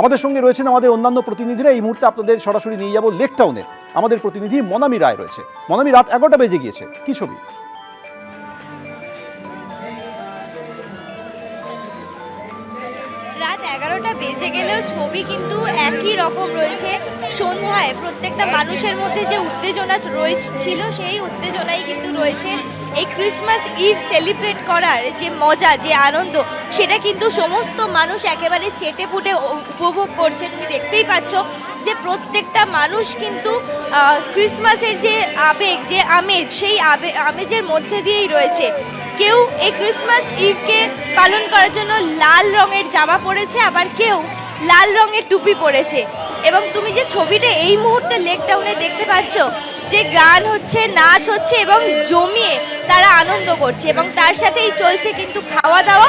আমাদের সঙ্গে রয়েছেন আমাদের অন্যান্য প্রতিনিধিরা। এই মুহূর্তে আপনাদের সরাসরি নিয়ে যাব লেক টাউনে আমাদের প্রতিনিধি মনামি রায় রয়েছে। মনামি, রাত এগারোটা বেজে গিয়েছে। কি ছবি? রাত এগারোটা বেজে গেলেও ছবি কিন্তু একই রকম রয়েছে। সন্ধ্যায় প্রত্যেকটা মানুষের মধ্যে যে উত্তেজনা রয়েছে ছিল সেই উত্তেজনাই কিন্তু রয়েছে। এই ক্রিসমাস ইভ সেলিব্রেট করার যে মজা, যে আনন্দ, সেটা কিন্তু সমস্ত মানুষ একেবারে চেটে পুটে উপভোগ করছে। তুমি দেখতেই পাচ্ছ যে প্রত্যেকটা মানুষ কিন্তু ক্রিসমাসের যে আবেগ, যে আমেজ, সেই আবে, আমেজের মধ্যে দিয়েই রয়েছে। কেউ এই ক্রিসমাস ইভকে পালন করার জন্য লাল রঙের জামা পরেছে, আবার কেউ লাল রঙের টুপি পরেছে। এবং তুমি যে ছবিটা এই মুহূর্তে লেক টাউনে দেখতে পাচ্ছ, যে গান হচ্ছে, নাচ হচ্ছে এবং জমিয়ে তারা আনন্দ করছে এবং তার সাথেই চলছে কিন্তু খাওয়া দাওয়া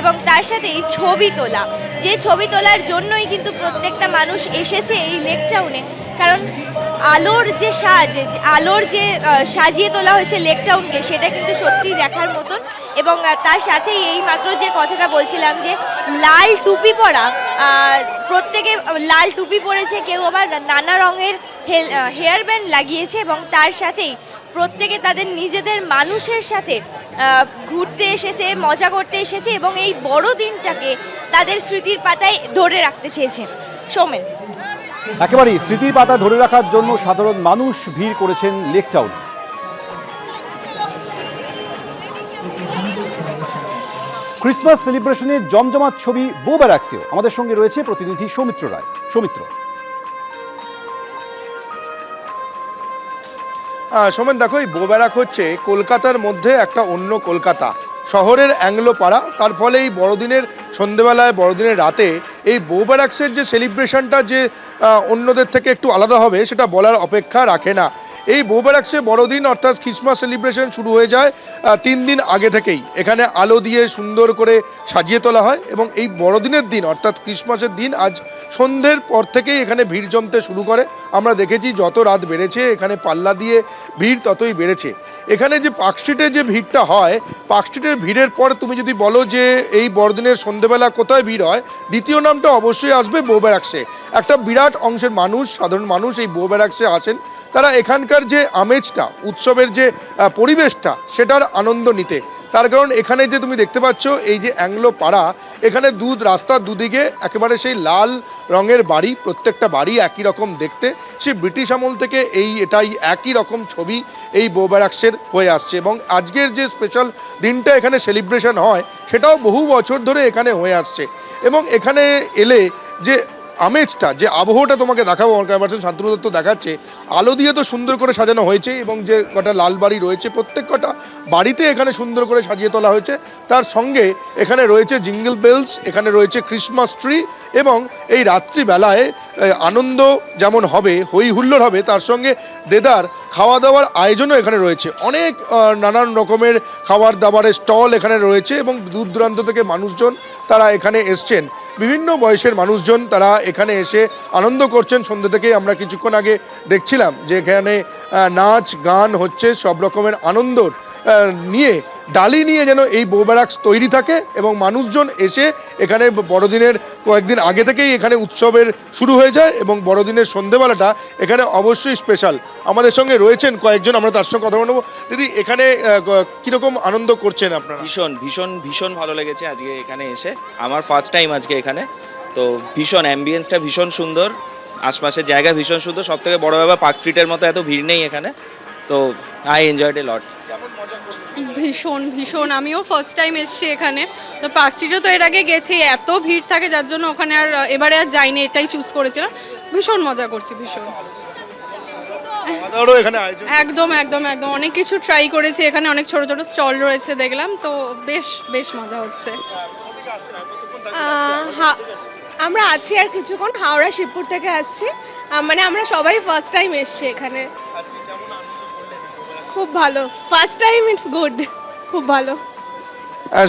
এবং তার সাথেই ছবি তোলা। যে ছবি তোলার জন্যই কিন্তু প্রত্যেকটা মানুষ এসেছে এই লেক টাউনে। কারণ আলোর যে সাজ আলোর যে সাজিয়ে তোলা হয়েছে লেক টাউনকে, সেটা কিন্তু সত্যি দেখার মতন এবং তার সাথেই এই মাত্র যে কথাটা বলছিলাম যে লাল টুপি পরা প্রত্যেকে লাল টুপি পরেছে, কেউ আবার নানা রঙের হেয়ার ব্যান্ড লাগিয়েছে এবং তার সাথেই প্রত্যেকে তাদের নিজেদের মানুষের সাথে ঘুরতে এসেছে, মজা করতে এসেছে এবং এই বড় দিনটাকে তাদের স্মৃতির পাতায় ধরে রাখতে চেয়েছে। সৌমেন। একেবারেই স্মৃতির পাতা ধরে রাখার জন্য সাধারণ মানুষ ভিড় করেছেন লেক টাউন। ক্রিসমাস সেলিব্রেশনের জমজমাট ছবি বো ব্যারাক্সিও আমাদের সঙ্গে রয়েছে প্রতিনিধি সৌমিত্র রায়। সৌমিত্র। সোমেন, দেখো, এই বোব্যারাক হচ্ছে কলকাতার মধ্যে একটা অন্য কলকাতা। শহরের অ্যাংলো পাড়া তার ফলে এই বড়দিনের সন্ধেবেলায়, বড়দিনের রাতে এই বোব্যারাক্সের যে সেলিব্রেশনটা যে অন্যদের থেকে একটু আলাদা হবে, সেটা বলার অপেক্ষা রাখে না। এই বোব্যারাক্সে বড়দিন অর্থাৎ খ্রিসমাস সেলিব্রেশন শুরু হয়ে যায় তিন দিন আগে থেকেই। এখানে আলো দিয়ে সুন্দর করে সাজিয়ে তোলা হয় এবং এই বড়দিনের দিন অর্থাৎ ক্রিসমাসের দিন আজ সন্ধ্যের পর থেকেই এখানে ভিড় জমতে শুরু করে। আমরা দেখেছি যত রাত বেড়েছে, এখানে পাল্লা দিয়ে ভিড় ততই বেড়েছে। এখানে যে পার্ক স্ট্রিটে যে ভিড়টা হয়, পার্ক স্ট্রিটের ভিড়ের পর তুমি যদি বলো যে এই বড়দিনের সন্ধেবেলা কোথায় ভিড় হয়, দ্বিতীয় নামটা অবশ্যই আসবে বোব্যারাক্সে একটা বিরাট অংশের মানুষ, সাধারণ মানুষ এই বোব্যারাক্সে আসেন। তারা এখানকার যে আমেজটা, উৎসবের যে পরিবেশটা, সেটার আনন্দ নিতে। তার কারণ এখানে যে তুমি দেখতে পাচ্ছ, এই যে অ্যাংলো পাড়া, এখানে দুধ রাস্তার দুদিকে একেবারে সেই লাল রঙের বাড়ি, প্রত্যেকটা বাড়ি একই রকম দেখতে। সে ব্রিটিশ আমল থেকে এই এটাই একই রকম ছবি এই বোব্যারাক্সের হয়ে আসছে এবং আজকের যে স্পেশাল দিনটা এখানে সেলিব্রেশন হয়, সেটাও বহু বছর ধরে এখানে হয়ে আসছে। এবং এখানে এলে যে আমেজটা, যে আবহাওয়াটা তোমাকে দেখাবো আমার ক্যামেরা শান্তনু দত্ত দেখাচ্ছে, আলো দিয়ে তো সুন্দর করে সাজানো হয়েছে এবং যে কটা লাল বাড়ি রয়েছে, প্রত্যেক কটা বাড়িতে এখানে সুন্দর করে সাজিয়ে তোলা হয়েছে। তার সঙ্গে এখানে রয়েছে জিঙ্গল বেলস, এখানে রয়েছে ক্রিসমাস ট্রি এবং এই রাত্রিবেলায় আনন্দ যেমন হবে, হই হুল্লোড় হবে, তার সঙ্গে দেদার খাওয়া দাওয়ার আয়োজনও এখানে রয়েছে। অনেক নানান রকমের খাবার দাবারের স্টল এখানে রয়েছে এবং দূর দূরান্ত থেকে মানুষজন তারা এখানে এসছেন। বিভিন্ন বয়সের মানুষজন তারা এখানে এসে আনন্দ করছেন। সন্ধ্যে থেকেই আমরা কিছুক্ষণ আগে দেখছিলাম যে এখানে নাচ, গান হচ্ছে, সব রকমের আনন্দর নিয়ে ডালি নিয়ে যেন এই বোব্যারাক্স তৈরি থাকে এবং মানুষজন এসে এখানে বড়দিনের কয়েকদিন আগে থেকেই এখানে উৎসবের শুরু হয়ে যায় এবং বড়দিনের সন্ধেবেলাটা এখানে অবশ্যই স্পেশাল আমাদের সঙ্গে রয়েছেন কয়েকজন আমরা তার সঙ্গে কথা বলব। দিদি এখানে কীরকম আনন্দ করছেন আপনারা? ভীষণ ভীষণ ভীষণ ভালো লেগেছে আজকে এখানে এসে। আমার ফার্স্ট টাইম আজকে এখানে। তো ভীষণ অ্যাম্বিয়েন্সটা ভীষণ সুন্দর। আশপাশের জায়গা ভীষণ সুন্দর। সব থেকে বড় ব্যাপার পার্ক স্ট্রিটের মতো এত ভিড় নেই এখানে। তো আই এনজয়েড এ লট ভীষণ ভীষণ। আমিও ফার্স্ট টাইম এসছি এখানে। তো পার্ক স্ট্রিটে তো এর আগে গেছি এত ভিড় থাকে যার জন্য ওখানে আর এবারে আর যাইনি এটাই চুজ করেছিলাম। ভীষণ মজা করছি ভীষণ। একদম একদম একদম। অনেক কিছু ট্রাই করেছি এখানে অনেক ছোট ছোট স্টল রয়েছে দেখলাম তো বেশ বেশ মজা হচ্ছে। আমরা আছি আর কিছুক্ষণ হাওড়া শিবপুর থেকে আসছি। মানে আমরা সবাই ফার্স্ট টাইম এসছি এখানে। খুব ভালো। ফার্স্ট টাইম ইটস গুড খুব ভালো।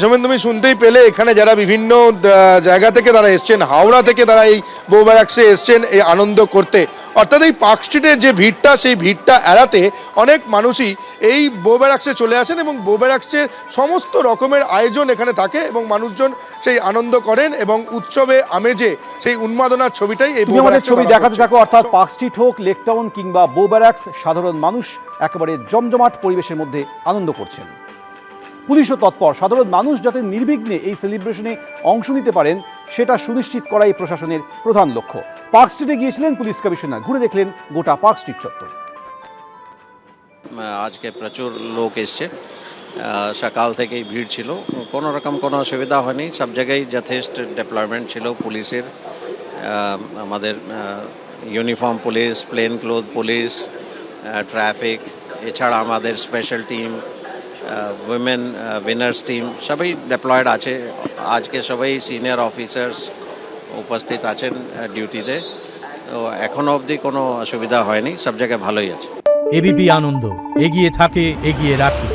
সোমেন, তুমি শুনতেই পেলে এখানে যারা বিভিন্ন জায়গা থেকে তারা এসছেন, হাওড়া থেকে তারা এই বউ ব্যারাক্সে এসছেন এই আনন্দ করতে। অর্থাৎ এই পার্ক স্ট্রিটের যে ভিড়টা সেই ভিড়টা এড়াতে অনেক মানুষই এই বউ ব্যারাক্সে চলে আসেন এবং বউ ব্যারাক্সের সমস্ত রকমের আয়োজন এখানে থাকে এবং মানুষজন সেই আনন্দ করেন এবং উৎসবে আমেজে সেই উন্মাদনার ছবিটাই এই আমাদের ছবি দেখাতে থাকো অর্থাৎ পার্ক স্ট্রিট হোক লেক টাউন কিংবা বো ব্যারাক্স সাধারণ মানুষ একেবারে জমজমাট পরিবেশের মধ্যে আনন্দ করছেন। পুলিশও তৎপর সাধারণ মানুষ যাতে নির্বিঘ্নে এই সেলিব্রেশনে অংশ নিতে পারেন সেটা সুনিশ্চিত করাই প্রশাসনের প্রধান লক্ষ্য। পার্ক স্ট্রিটে গিয়েছিলেন পুলিশ কমিশনার। ঘুরে দেখলেন গোটা পার্ক স্ট্রিট চত্বর। আজকে প্রচুর লোক এসছে। সকাল থেকেই ভিড় ছিল। কোনো রকম কোনো অসুবিধা হয়নি। সব জায়গায় যথেষ্ট ডেপ্লয়মেন্ট ছিল। পুলিশের আমাদের uniform police plain cloth police traffic এছাড়া আমাদের special team women winners team সবাই ডেপ্লয়েড আছে। আজকে সবাই সিনিয়র অফিসার্স উপস্থিত আছেন ডিউটিতে তো এখনও অবধি কোনো অসুবিধা হয়নি, সব জায়গায় ভালোই আছে। এবিপি আনন্দ, এগিয়ে থাকে, এগিয়ে রাখে।